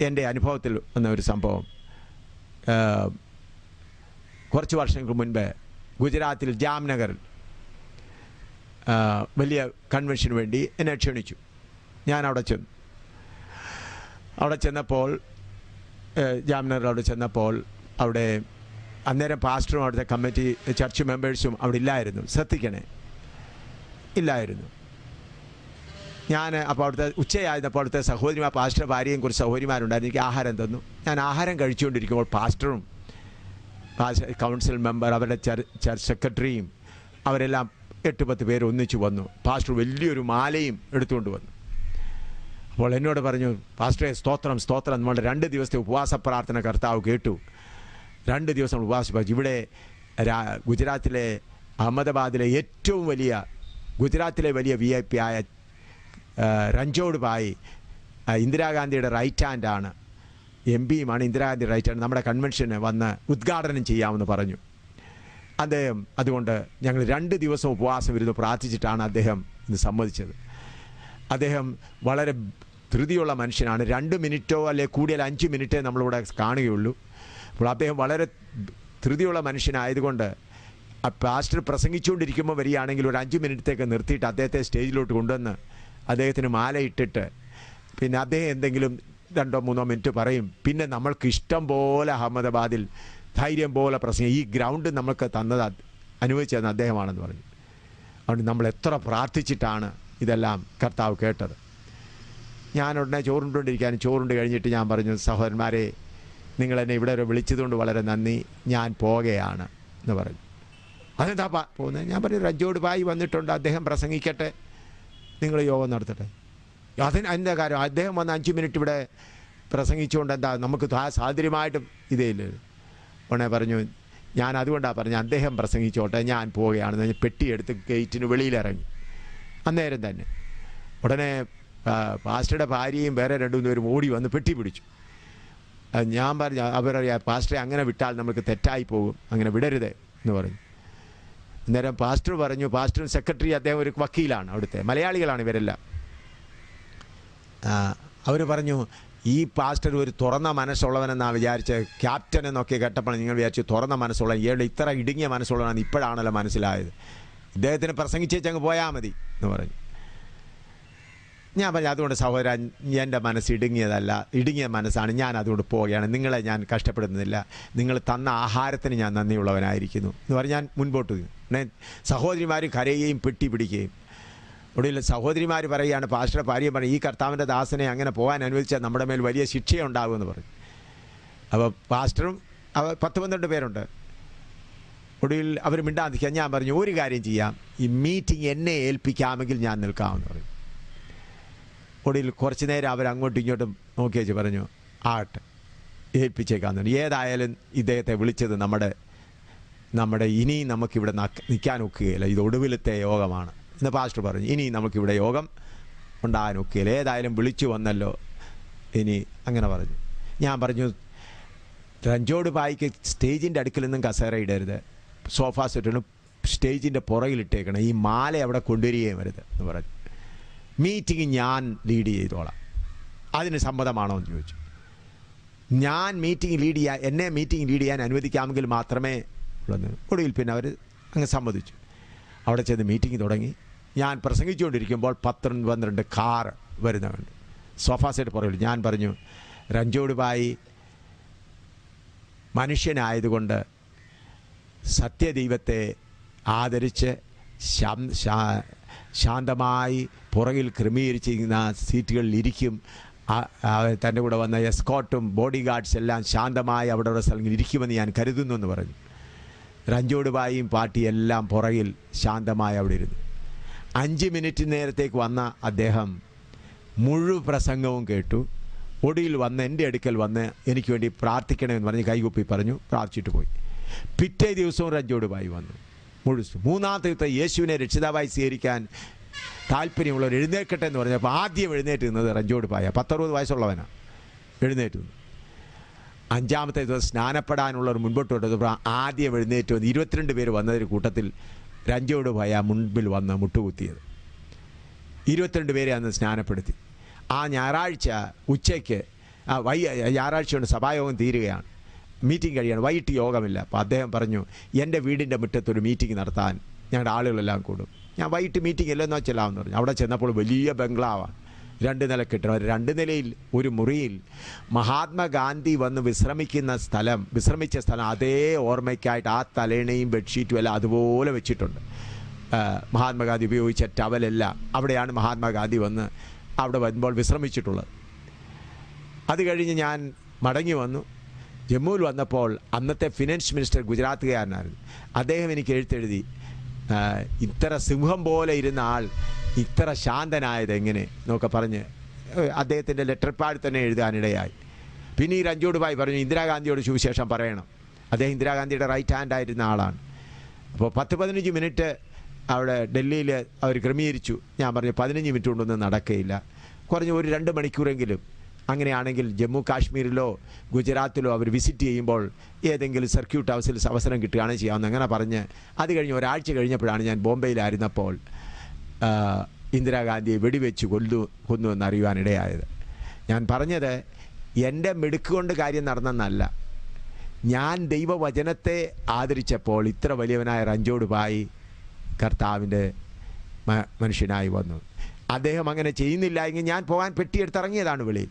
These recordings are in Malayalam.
എന്റെ അനുഭവത്തിൽ വന്ന ഒരു സംഭവം. കുറച്ച് വർഷങ്ങൾക്ക് മുൻപ് ഗുജറാത്തിൽ ജാംനഗറിൽ വലിയ കൺവെൻഷന് വേണ്ടി എന്നെ ക്ഷണിച്ചു. ഞാൻ അവിടെ ചെന്നു. അവിടെ ചെന്നപ്പോൾ ജാംനഗർ അവിടെ ചെന്നപ്പോൾ അവിടെ അന്നേരം പാസ്റ്ററും അവിടുത്തെ കമ്മിറ്റി ചർച്ച് മെമ്പേഴ്സും അവിടെ ഇല്ലായിരുന്നു. ശ്രദ്ധിക്കണേ. ഇല്ലായിരുന്നു. ഞാൻ അപ്പോൾ അവിടുത്തെ ഉച്ചയായിരുന്നപ്പോൾ അവിടുത്തെ സഹോദരിമാർ പാസ്റ്റർ ഭാര്യയും കുറച്ച് സഹോദരിമാരുണ്ടായിരുന്നു. എനിക്ക് ആഹാരം തന്നു. ഞാൻ ആഹാരം കഴിച്ചുകൊണ്ടിരിക്കുമ്പോൾ പാസ്റ്ററും കൗൺസിൽ മെമ്പർ അവരുടെ ചർ ചർച്ച് സെക്രട്ടറിയും അവരെല്ലാം എട്ട് പത്ത് പേര് ഒന്നിച്ചു വന്നു. പാസ്റ്റർ വലിയൊരു മാലയും എടുത്തുകൊണ്ട് വന്നു. അപ്പോൾ എന്നോട് പറഞ്ഞു പാസ്റ്ററെ സ്തോത്രം സ്തോത്രം. നമ്മളുടെ രണ്ട് ദിവസത്തെ ഉപവാസ പ്രാർത്ഥന കർത്താവ് കേട്ടു. രണ്ട് ദിവസം ഉപവാസ ഇവിടെ ഗുജറാത്തിലെ അഹമ്മദാബാദിലെ ഏറ്റവും വലിയ ഗുജറാത്തിലെ വലിയ വി ഐ പി ആയ ഭായി ഇന്ദിരാഗാന്ധിയുടെ റൈറ്റ് ഹാൻഡാണ് എം പിയുമാണ് ഇന്ദിരാഗാന്ധി റൈറ്റ് ഹാൻഡ് നമ്മുടെ കൺവെൻഷന് വന്ന് ഉദ്ഘാടനം ചെയ്യാമെന്ന് പറഞ്ഞു. അദ്ദേഹം അതുകൊണ്ട് ഞങ്ങൾ രണ്ട് ദിവസം ഉപവാസം ഇരുന്ന് പ്രാർത്ഥിച്ചിട്ടാണ് അദ്ദേഹം ഇന്ന് സമ്മതിച്ചത്. അദ്ദേഹം വളരെ ധൃതിയുള്ള മനുഷ്യനാണ്. രണ്ട് മിനിറ്റോ അല്ലെ കൂടിയാൽ അഞ്ച് മിനിറ്റേ നമ്മളിവിടെ കാണുകയുള്ളൂ. അപ്പോൾ അദ്ദേഹം വളരെ ധൃതിയുള്ള മനുഷ്യനായതുകൊണ്ട് പാസ്റ്റർ പ്രസംഗിച്ചുകൊണ്ടിരിക്കുമ്പോൾ വരികയാണെങ്കിൽ ഒരു അഞ്ച് മിനിറ്റത്തേക്ക് നിർത്തിയിട്ട് അദ്ദേഹത്തെ സ്റ്റേജിലോട്ട് കൊണ്ടുവന്ന് അദ്ദേഹത്തിന് മാല ഇട്ടിട്ട് പിന്നെ അദ്ദേഹം എന്തെങ്കിലും രണ്ടോ മൂന്നോ മിനിറ്റ് പറയും. പിന്നെ നമ്മൾക്ക് ഇഷ്ടം പോലെ അഹമ്മദാബാദിൽ ധൈര്യം പോലെ പ്രസംഗം. ഈ ഗ്രൗണ്ട് നമ്മൾക്ക് തന്നത് അനുഭവിച്ചു തന്ന അദ്ദേഹമാണെന്ന് പറഞ്ഞു. അതുകൊണ്ട് നമ്മൾ എത്ര പ്രാർത്ഥിച്ചിട്ടാണ് ഇതെല്ലാം കർത്താവ് കേട്ടത്. ഞാൻ ഉടനെ ചോറുണ്ടുകൊണ്ടിരിക്കാൻ ചോറുണ്ട് കഴിഞ്ഞിട്ട് ഞാൻ പറഞ്ഞു സഹോദരന്മാരെ നിങ്ങൾ എന്നെ ഇവിടെ വരെ വിളിച്ചതുകൊണ്ട് വളരെ നന്ദി. ഞാൻ പോകുകയാണ് എന്ന് പറഞ്ഞു. അതെന്താ പോകുന്നത് ഞാൻ പറഞ്ഞു റജ്ജോട് ബായി വന്നിട്ടുണ്ട്. അദ്ദേഹം പ്രസംഗിക്കട്ടെ. നിങ്ങൾ യോഗം നടത്തട്ടെ. അതിന് അതിന്റെ കാര്യം അദ്ദേഹം വന്ന് അഞ്ച് മിനിറ്റ് ഇവിടെ പ്രസംഗിച്ചുകൊണ്ട് എന്താ നമുക്ക് ആ സാഹചര്യമായിട്ടും ഇതേയില്ല ഉടനെ പറഞ്ഞു ഞാൻ അതുകൊണ്ടാണ് പറഞ്ഞു അദ്ദേഹം പ്രസംഗിച്ചോട്ടെ ഞാൻ പോവുകയാണെന്ന് പെട്ടിയെടുത്ത് ഗേറ്റിന് വെളിയിലിറങ്ങി. അന്നേരം തന്നെ ഉടനെ പാസ്റ്ററുടെ ഭാര്യയും വേറെ രണ്ടു മൂന്ന് പേരും ഓടി വന്ന് പെട്ടി പിടിച്ചു. ഞാൻ പറഞ്ഞു അവരറിയാം പാസ്റ്ററെ അങ്ങനെ വിട്ടാൽ നമുക്ക് തെറ്റായി പോകും അങ്ങനെ വിടരുത് എന്ന് പറഞ്ഞു. അന്നേരം പാസ്റ്റർ പറഞ്ഞു പാസ്റ്ററും സെക്രട്ടറി അദ്ദേഹം ഒരു വക്കീലാണ് അവിടുത്തെ. മലയാളികളാണ് ഇവരെല്ലാം. അവർ പറഞ്ഞു ഈ പാസ്റ്റർ ഒരു തുറന്ന മനസ്സുള്ളവനെന്നാണ് വിചാരിച്ചത് ക്യാപ്റ്റൻ എന്നൊക്കെ കേട്ടപ്പോൾ നിങ്ങൾ വിചാരിച്ചു തുറന്ന മനസ്സുള്ള ഇയാളുടെ ഇത്ര ഇടുങ്ങിയ മനസ്സുള്ളവനാണ് ഇപ്പോഴാണല്ലോ മനസ്സിലായത്. ഇദ്ദേഹത്തിന് പ്രസംഗിച്ചേച്ചങ്ങ് പോയാൽ മതി എന്ന് പറഞ്ഞു. ഞാൻ പറഞ്ഞു അതുകൊണ്ട് സഹോദരൻ എന്റെ മനസ്സ് ഇടുങ്ങിയതല്ല. ഇടുങ്ങിയ മനസ്സാണ് ഞാൻ അതുകൊണ്ട് പോവുകയാണ്. നിങ്ങളെ ഞാൻ കഷ്ടപ്പെടുന്നില്ല നിങ്ങൾ തന്ന ആഹാരത്തിന് ഞാൻ നന്ദിയുള്ളവനായിരിക്കുന്നു. എന്ന് പറഞ്ഞ് ഞാൻ മുൻപോട്ട് സഹോദരിമാർ കരയുകയും പെട്ടി പിടിക്കുകയും. ഒടുവിൽ സഹോദരിമാർ പറയുകയാണ് പാസ്റ്റർ ഭാര്യ പറയും ഈ കർത്താവിന്റെ ദാസനെ അങ്ങനെ പോകാൻ അനുവദിച്ചാൽ നമ്മുടെ മേൽ വലിയ ശിക്ഷയുണ്ടാകുമെന്ന് പറഞ്ഞു അപ്പോൾ പാസ്റ്ററും അവ പത്ത് പന്ത്രണ്ട് പേരുണ്ട്. ഒടുവിൽ അവർ മിണ്ടാതിരിക്കാൻ ഞാൻ പറഞ്ഞു ഒരു കാര്യം ചെയ്യാം. ഈ മീറ്റിംഗ് എന്നെ ഏൽപ്പിക്കാമെങ്കിൽ ഞാൻ നിൽക്കാമെന്ന് പറഞ്ഞു ഒടുവിൽ കുറച്ച് നേരം അവർ അങ്ങോട്ടും ഇങ്ങോട്ടും നോക്കി വെച്ച് പറഞ്ഞു ആട്ടെ ഏൽപ്പിച്ചേക്കാന്ന് ഏതായാലും ഇദ്ദേഹത്തെ വിളിച്ചത് നമ്മുടെ നമ്മുടെ ഇനി നമുക്കിവിടെ നിൽക്കാൻ ഒക്കുകയില്ല. ഇത് ഒടുവിലത്തെ യോഗമാണ്. എന്ന് പാസ്റ്റർ പറഞ്ഞു. ഇനി നമുക്കിവിടെ യോഗം ഉണ്ടാകാൻ ഒക്കുകയില്ല. ഏതായാലും വിളിച്ചു വന്നല്ലോ. ഇനി അങ്ങനെ പറഞ്ഞു. ഞാൻ പറഞ്ഞു രഞ്ജോട് പായിക്ക് സ്റ്റേജിന്റെ അടുക്കിൽ നിന്നും കസേര ഇടരുത്. സോഫ സെറ്റിനും സ്റ്റേജിന്റെ പുറകിലിട്ടേക്കണം ഈ മാല അവിടെ കൊണ്ടുവരികയും വരുത് എന്ന് പറഞ്ഞു. മീറ്റിംഗ് ഞാൻ ലീഡ് ചെയ്തോളാം. അതിന് സമ്മതമാണോ എന്ന് ചോദിച്ചു. ഞാൻ മീറ്റിംഗ് ലീഡ് ചെയ്യാൻ എന്നെ മീറ്റിംഗ് ലീഡ് ചെയ്യാൻ അനുവദിക്കാമെങ്കിൽ മാത്രമേ ഉള്ളൂ ഒടുവിൽ പിന്നെ അവർ അങ്ങ് സമ്മതിച്ചു. അവിടെ ചെന്ന് മീറ്റിംഗ് തുടങ്ങി. ഞാൻ പ്രസംഗിച്ചുകൊണ്ടിരിക്കുമ്പോൾ പത്ത് പന്ത്രണ്ട് കാർ വരുന്നുണ്ട്. സോഫ സെറ്റ് പുറകിൽ. ഞാൻ പറഞ്ഞു രഞ്ജോട് ബായി മനുഷ്യനായതുകൊണ്ട് സത്യദൈവത്തെ ആദരിച്ച് ശാന്തമായി പുറകിൽ ക്രമീകരിച്ചിരിക്കുന്ന സീറ്റുകളിൽ ഇരിക്കും. തന്റെ കൂടെ വന്ന എസ്കോട്ടും ബോഡി ഗാർഡ്സ് എല്ലാം ശാന്തമായി അവിടെ ഉള്ള സ്ഥലങ്ങളിൽ ഇരിക്കുമെന്ന് ഞാൻ കരുതുന്നു എന്ന് പറഞ്ഞു. രഞ്ജോട് പാട്ടിയെല്ലാം പുറകിൽ ശാന്തമായി അവിടെ ഇരുന്നു. അഞ്ച് മിനിറ്റ് നേരത്തേക്ക് വന്ന അദ്ദേഹം മുഴു പ്രസംഗവും കേട്ടു. ഒടുവിൽ വന്ന് എന്റെ അടുക്കൽ വന്ന് എനിക്ക് വേണ്ടി പ്രാർത്ഥിക്കണമെന്ന് പറഞ്ഞ് കൈകുപ്പി പറഞ്ഞു. പ്രാർത്ഥിച്ചിട്ട് പോയി. പിറ്റേ ദിവസവും രഞ്ജോട് ബായി വന്നു. മുഴു മൂന്നാമത്തെ യുദ്ധം യേശുവിനെ രക്ഷിതാവായി സ്വീകരിക്കാൻ താല്പര്യമുള്ളവർ എഴുന്നേൽക്കട്ടെ എന്ന് പറഞ്ഞപ്പോൾ ആദ്യം എഴുന്നേറ്റ് നിന്നത് റഞ്ചോട് പായ. പത്തറുപത് വയസ്സുള്ളവനാണ് എഴുന്നേറ്റ് നിന്നു. അഞ്ചാമത്തെ ദിവസം സ്നാനപ്പെടാനുള്ളവർ മുൻപോട്ട് കൊണ്ടപ്പോൾ ആദ്യം എഴുന്നേറ്റ് വന്ന് ഇരുപത്തിരണ്ട് പേര് വന്നതിന് കൂട്ടത്തിൽ രഞ്ജോട് പോയ മുൻപിൽ വന്ന് മുട്ടുകുത്തിയത്. ഇരുപത്തിരണ്ട് പേരെ അന്ന് സ്നാനപ്പെടുത്തി. ആ ഞായറാഴ്ച ഉച്ചയ്ക്ക് ആ വൈ ഞായറാഴ്ചയുണ്ട് സഭായോഗം തീരുകയാണ്. മീറ്റിംഗ് കഴിയാണ്. വൈകിട്ട് യോഗമില്ല. അപ്പോൾ അദ്ദേഹം പറഞ്ഞു എന്റെ വീടിന്റെ മുറ്റത്തൊരു മീറ്റിംഗ് നടത്താൻ ഞങ്ങളുടെ ആളുകളെല്ലാം കൂടും. ഞാൻ വൈകിട്ട് മീറ്റിംഗ് എല്ലാം ചെല്ലാമെന്ന് പറഞ്ഞു. അവിടെ ചെന്നപ്പോൾ വലിയ ബംഗ്ലാവാണ്. രണ്ട് നില കിട്ടണം രണ്ട് നിലയിൽ ഒരു മുറിയിൽ മഹാത്മാഗാന്ധി വന്ന് വിശ്രമിക്കുന്ന സ്ഥലം വിശ്രമിച്ച സ്ഥലം അതേ ഓർമ്മയ്ക്കായിട്ട് ആ തലേണയും ബെഡ്ഷീറ്റും എല്ലാം അതുപോലെ വെച്ചിട്ടുണ്ട്. മഹാത്മാഗാന്ധി ഉപയോഗിച്ച ടവലെല്ലാം അവിടെയാണ് മഹാത്മാഗാന്ധി വന്ന് അവിടെ വരുമ്പോൾ വിശ്രമിച്ചിട്ടുള്ളത്. അത് കഴിഞ്ഞ് ഞാൻ മടങ്ങി വന്നു. ജമ്മുവിൽ വന്നപ്പോൾ അന്നത്തെ ഫിനാൻസ് മിനിസ്റ്റർ ഗുജറാത്തുകാരനാണ് അദ്ദേഹം എനിക്ക് എഴുത്തെഴുതി ഇത്ര സിംഹം പോലെ ഇരുന്ന ആൾ ഇത്ര ശാന്തനായത് എങ്ങനെ എന്നൊക്കെ പറഞ്ഞ് അദ്ദേഹത്തിന്റെ ലെറ്റർ പാഡ് തന്നെ എഴുതാനിടയായി പിന്നെ ഈ രഞ്ജോട് ഭായി പറഞ്ഞു ഇന്ദിരാഗാന്ധിയോട് സുവിശേഷം പറയണം. അദ്ദേഹം ഇന്ദിരാഗാന്ധിയുടെ റൈറ്റ് ഹാൻഡ് ആയിരുന്ന ആളാണ്. അപ്പോൾ പത്ത് പതിനഞ്ച് മിനിറ്റ് അവിടെ ഡൽഹിയിൽ അവർ ക്രമീകരിച്ചു. ഞാൻ പറഞ്ഞു പതിനഞ്ച് മിനിറ്റ് കൊണ്ടൊന്നും നടക്കുകയില്ല കുറഞ്ഞ ഒരു രണ്ട് മണിക്കൂറെങ്കിലും അങ്ങനെയാണെങ്കിൽ ജമ്മു കാശ്മീരിലോ ഗുജറാത്തിലോ അവർ വിസിറ്റ് ചെയ്യുമ്പോൾ ഏതെങ്കിലും സർക്യൂട്ട് ഹൗസിൽ അവസരം കിട്ടുകയാണ് ചെയ്യാമെന്ന് അങ്ങനെ പറഞ്ഞ് അത് കഴിഞ്ഞ് ഒരാഴ്ച കഴിഞ്ഞപ്പോഴാണ് ഞാൻ ബോംബെയിലായിരുന്നപ്പോൾ ഇന്ദിരാഗാന്ധിയെ വെടിവെച്ച് കൊല്ലു കൊന്നു എന്നറിയുവാനിടയായത്. ഞാൻ പറഞ്ഞത് എന്റെ മിടുക്ക് കൊണ്ട് കാര്യം നടന്നെന്നല്ല. ഞാൻ ദൈവവചനത്തെ ആദരിച്ചപ്പോൾ ഇത്ര വലിയവനായ റഞ്ചോട് പായി കർത്താവിന്റെ മനുഷ്യനായി വന്നു. അദ്ദേഹം അങ്ങനെ ചെയ്യുന്നില്ല എങ്കിൽ ഞാൻ പോകാൻ പെട്ടിയെടുത്തിറങ്ങിയതാണ് വെളിയിൽ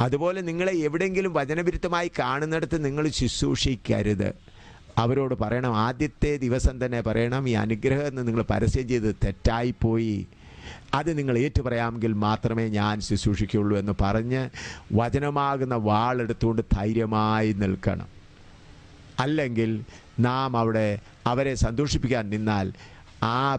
അതുപോലെ നിങ്ങളെ എവിടെയെങ്കിലും വചനവിരുദ്ധമായി കാണുന്നിടത്ത് നിങ്ങൾ ശുശ്രൂഷിക്കരുത്. അവരോട് പറയണം ആദ്യത്തെ ദിവസം തന്നെ പറയണം ഈ അനുഗ്രഹം എന്ന് നിങ്ങൾ പരസ്യം ചെയ്ത് തെറ്റായിപ്പോയി. അത് നിങ്ങൾ ഏറ്റുപറയാമെങ്കിൽ മാത്രമേ ഞാൻ ശുശ്രൂഷിക്കുള്ളൂ എന്ന് പറഞ്ഞ് വചനമാകുന്ന വാളെടുത്തുകൊണ്ട് ധൈര്യമായി നിൽക്കണം. അല്ലെങ്കിൽ നാം അവിടെ അവരെ സന്തോഷിപ്പിക്കാൻ നിന്നാൽ ആ